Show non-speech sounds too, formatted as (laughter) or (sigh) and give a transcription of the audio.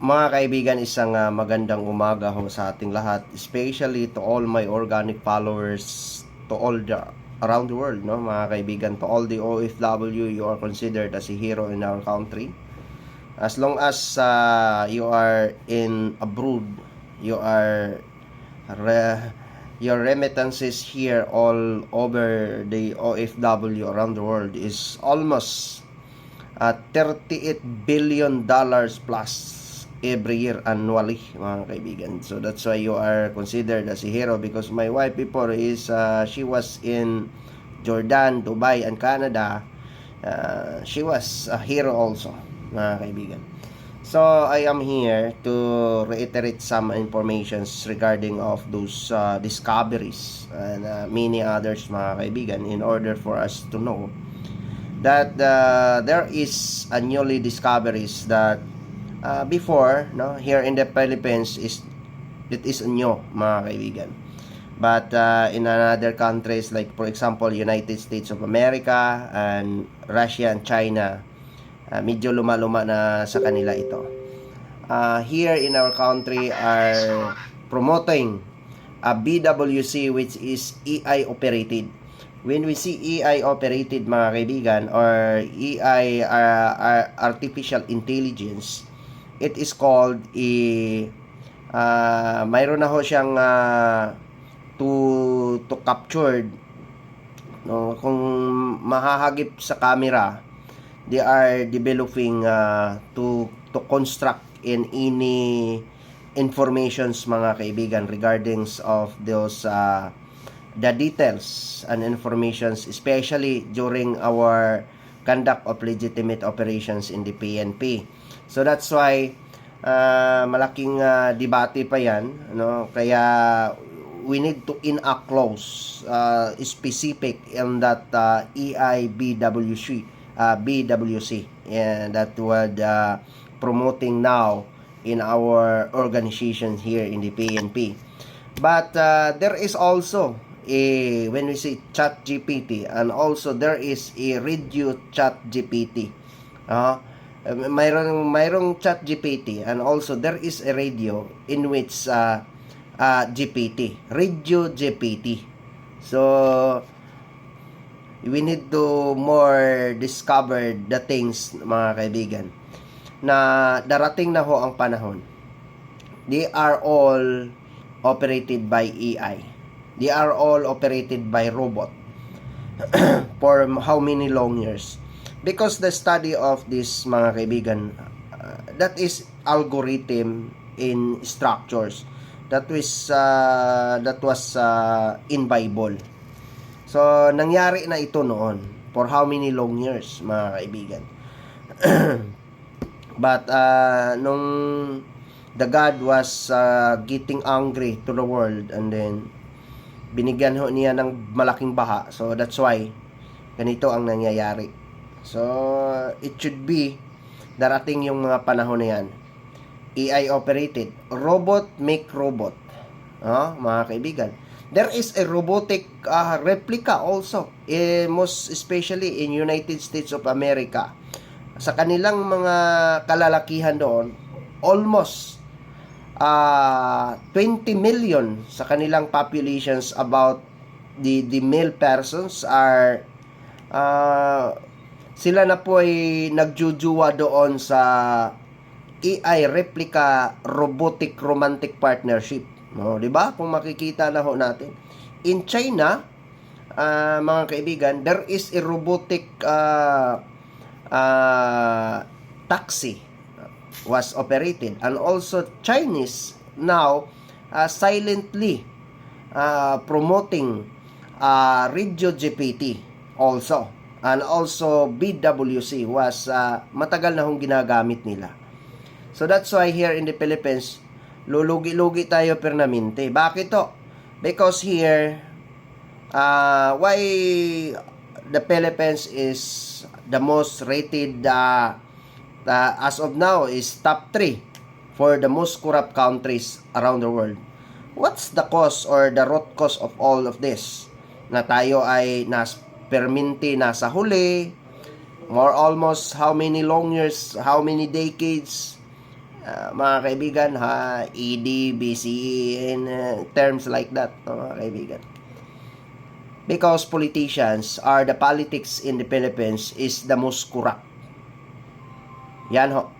Mga kaibigan, isang ah, magandang umaga ho sa ating lahat, especially to all my organic followers, to all the around the world, no, mga kaibigan, to all the OFW, you are considered as a hero in our country. As long as ah, you are in abroad, you are re- your remittances here all over the OFW around the world is almost at 38 billion dollars plus every year annually mga kaibigan. So that's why you are considered as a hero because my wife before is uh, she was in Jordan, Dubai and Canada. Uh, she was a hero also mga kaibigan. So I am here to reiterate some informations regarding of those uh, discoveries and uh, many others mga kaibigan in order for us to know that uh, there is a newly discoveries that uh, before no here in the Philippines is it is new mga kaibigan. But uh, in another countries like for example United States of America and Russia and China uh, medyo luma-luma na sa kanila ito. Uh, here in our country are promoting a BWC which is EI operated. When we see EI operated mga kaibigan or EI uh, artificial intelligence it is called a uh, mayroon na ho siyang uh, to to captured. No kung mahahagip sa camera they are developing uh, to to construct in any informations mga kaibigan regarding of those uh, the details and informations especially during our conduct of legitimate operations in the PNP. So that's why uh, malaking uh, debate pa yan no kaya we need to in a clause uh, specific in that uh, EIBWC uh, BWC and that would uh, promoting now in our organization here in the PNP. But uh, there is also a when we say chat GPT and also there is a radio chat GPT. Uh, mayroong mayroong chat GPT and also there is a radio in which uh, uh, GPT, radio GPT. So we need to more discover the things mga kaibigan na darating na ho ang panahon. They are all operated by AI. They are all operated by robot (clears throat) for how many long years? Because the study of this mga kaibigan, uh, that is algorithm in structures. That was uh, that was uh, in Bible. So nangyari na ito noon for how many long years mga kaibigan. (clears throat) But uh, nung the God was uh, getting angry to the world and then binigyan ho niya ng malaking baha. So that's why ganito ang nangyayari. So it should be darating yung mga panahon na yan. AI operated. Robot make robot. Oh, mga kaibigan. There is a robotic uh, replica also, eh, most especially in United States of America. Sa kanilang mga kalalakihan doon, almost uh, 20 million sa kanilang populations about the the male persons are uh, sila na po ay nagjujuwa doon sa AI replica robotic romantic partnership. No, 'di ba? Kung makikita na ho natin. In China, uh, mga kaibigan, there is a robotic uh, uh, taxi was operated and also Chinese now uh, silently uh, promoting uh, Radio GPT also. And also BWC was uh, matagal na hong ginagamit nila. So that's why here in the Philippines lulugi-lugi tayo permanente. Bakit to? Because here uh, why the Philippines is the most rated uh, uh, as of now is top 3 for the most corrupt countries around the world. What's the cause or the root cause of all of this? Na tayo ay nas perminti nasa huli, more almost how many long years, how many decades, Ah, mga kaibigan, ha, ED, BCE, and uh, terms like that, no, mga kaibigan. Because politicians are the politics in the Philippines is the most corrupt. Yan ho.